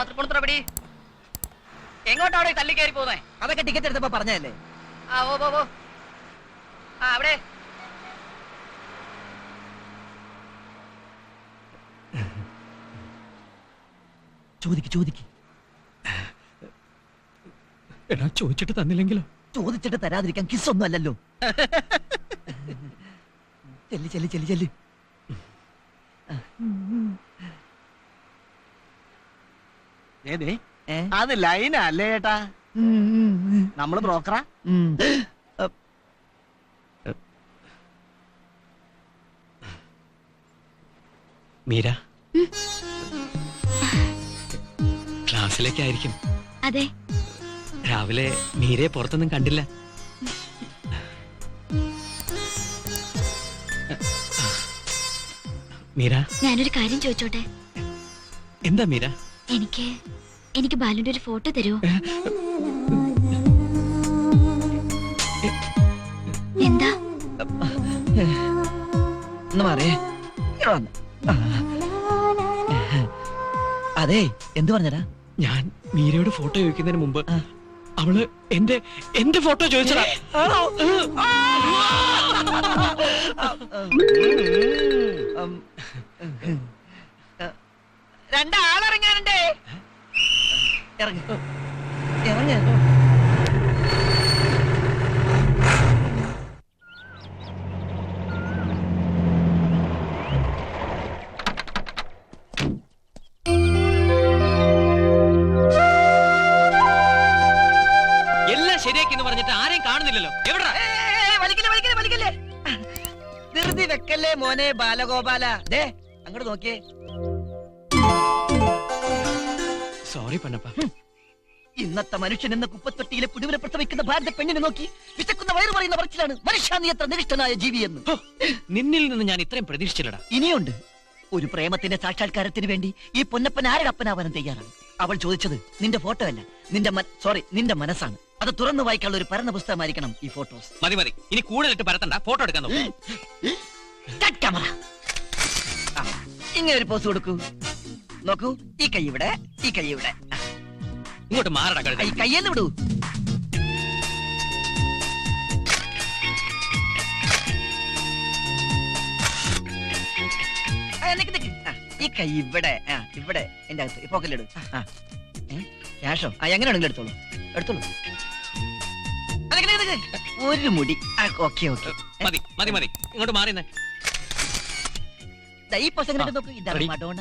എടി എങ്ങോട്ടാണ് തള്ളി കയറി പോകുന്നേ? അതൊക്കെ ടിക്കറ്റ് എടുത്തപ്പോ പറഞ്ഞല്ലേ ആ ഓ ഓ പോ. ആ അവിടെ. ചോദിക്ക് ചോദിക്ക്. എടാ ചോദിച്ചിട്ട് തന്നില്ലെങ്കിലോ? ചോദിച്ചിട്ട് തരാതിരിക്കാൻ കിസ് ഒന്നും അല്ലല്ലോ. ചെല്ലി ചെല്ലി ചെല്ലി ചെല്ലി. ഏതേ? അത് ലൈനാ അല്ലേ ഏട്ടാ? നമ്മൾ ബ്രോക്കറാ? മീര. ക്ലാസ്സിലേക്കായിരിക്കും അതെ. രാവിലെ മീരയെ പുറത്തൊന്നും കണ്ടില്ല. മീര. ഞാനൊരു കാര്യം ചോദിച്ചോട്ടെ? എന്താ മീര? എനിക്ക് എനിക്ക് ബാലുന്റെ ഒരു ഫോട്ടോ തരുമോ എന്താ. അതെ എന്ത് പറഞ്ഞടാ ഞാൻ മീരയോട് ഫോട്ടോ ചോദിക്കുന്നതിന് മുമ്പ്. അവൾ എന്റെ എന്റെ ഫോട്ടോ ചോദിച്ചടാ ഉം. രണ്ടാളിറങ്ങാനുണ്ടേ ഇറങ്ങ. ഇറങ്ങ. എല്ലാം ശരിയാക്കി എന്ന് പറഞ്ഞിട്ട് ആരെയും കാണുന്നില്ലല്ലോ. എവിടാ? വലിക്കല്ലേ വലിക്കല്ലേ വലിക്കല്ലേ. ധൃതി വെക്കല്ലേ മോനെ ബാലഗോപാല? ദേ അങ്ങോട്ട് നോക്കിയേ. സോറി പന്നപ്പ ഇന്നത്തെ മനുഷ്യൻ എന്ന കുപ്പത്തൊട്ടിയിലെ പുടിവിനെ പ്രസവിക്കുന്ന ഭാരത പെണ്ണിനെ നോക്കി വിശക്കുന്ന വയറു പറയുന്ന പറച്ചിലാണ്. മനുഷ്യ നീ എത്ര നിഷ്ഠനായ ജീവിയെന്ന്. എന്ന് നിന്നിൽ നിന്ന് ഞാൻ ഇത്രയും പ്രതീക്ഷിച്ചില്ലടാ. ഇനിയുണ്ട്. ഒരു പ്രേമത്തിന്റെ സാക്ഷാത്കാരത്തിന് വേണ്ടി ഈ പൊന്നപ്പൻ ആരുടെ അപ്പനാവാനും തയ്യാറാണ്? അവൾ ചോദിച്ചത് നിന്റെ ഫോട്ടോ അല്ല നിന്റെ സോറി നിന്റെ മനസ്സാണ്. അത് തുറന്നു വായിക്കാനുള്ള ഒരു പരന്ന പുസ്തകമായിരിക്കണം ഈ ഫോട്ടോസ് മതി മതി. ഇനി കൂടുതലിട്ട് പരത്തണ്ട. ഫോട്ടോ എടുക്കാൻ ക്യാമറ ഇങ്ങനെ ഒരു പോസ് കൊടുക്കൂ. നോക്കൂ ഈ കൈ ഇവിടെ. ഈ കൈ ഇവിടെ. ഇങ്ങോട്ട് മാറടാ ഈ കഴുത കയ്യെന്ന് വിടൂ. ഈ കൈ ഇവിടെ. ആ ഇവിടെ. എന്റെ അകത്ത്. പോക്കലിടും ആ ക്യാഷോ? ആ എങ്ങനെയാണെങ്കിലും എടുത്തോളൂ. എടുത്തോളൂ. ഒരു മുടി. Okay okay. മതി മതി മതി. ഇങ്ങോട്ട് മാറി ഈ പൊസങ്ങനെ നോക്കൂ? ഇതാണ് Ready? മഡോണ